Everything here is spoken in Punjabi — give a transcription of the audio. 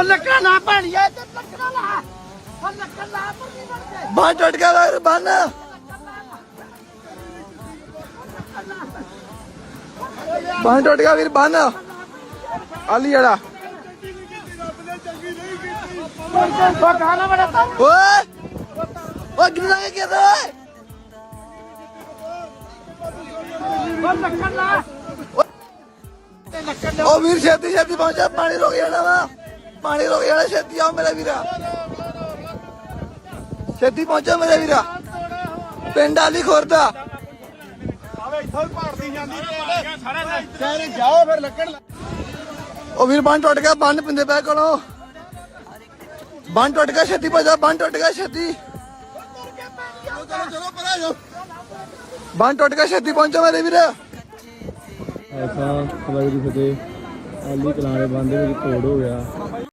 ਉਹ ਲੱਕੜਾ ਨਾ ਭਾਣੀਏ ਤੇ ਲੱਕੜਾ ਲਾ ਉਹ ਲੱਕੜਾ ਲਾ ਪਰ ਨਹੀਂ ਬਣਦੇ ਬੰਨ ਟੁੱਟ ਗਿਆ ਵੀਰ ਬੰਨ। ਬੰਨ ਟੁੱਟ ਗਿਆ ਵੀਰ ਬੰਨ। ਆਲੀ ਜੜਾ ਉਹ ਗਾਣਾ ਬੜਾ ਤਾਂ ਓਏ ਓਏ ਕਿਹਦਾ ਓਏ ਉਹ ਲੱਕੜ ਲਾ। ਉਹ ਵੀਰ ਛੇਤੀ ਛੇਤੀ ਪਹੁੰਚਾ ਪਾਣੀ ਰੁਕ ਜਾਣਾ ਵਾ। ਪਾਣੀ ਰੁਕ ਜਾਣਾ ਛੇਤੀ ਆਓ ਮੇਰਾ ਵੀਰਾ। ਛੇਤੀ ਪਹੁੰਚੋ ਮੇਰੇ ਵੀਰਾ। ਪਿੰਡ ਆਲੀ ਖੁਰਦਾ। ਆਵੇ ਇੱਥੋਂ ਹੀ ਭਾਰਤੀ ਜਾਂਦੀ ਤੇ ਸ਼ਹਿਰੇ ਜਾਓ ਫਿਰ ਲੱਕੜ ਲਾ- ਉਹ ਵੀਰ ਬੰਨ ਟੁੱਟ ਗਿਆ ਬੰਨ ਪਿੰਦੇ ਪੈ ਕੋਲੋਂ। ਬੰਨ ਟੁੱਟ ਗਿਆ ਛੇਤੀ ਭਜਾ ਬੰਨ ਟੁੱਟ ਗਿਆ ਛੇਤੀ। ਬੰਨ ਟੁੱਟ ਗਿਆ ਛੇਤੀ ਪਹੁੰਚੋ ਮੇਰੇ ਵੀਰ। ਐਸਾ ਖਵਾਈ ਦੀ ਫਤੇ ਆਲੀ ਕਲਾਰੇ ਬੰਦੇ ਵਿੱਚ ਤੋੜ ਹੋ ਗਿਆ।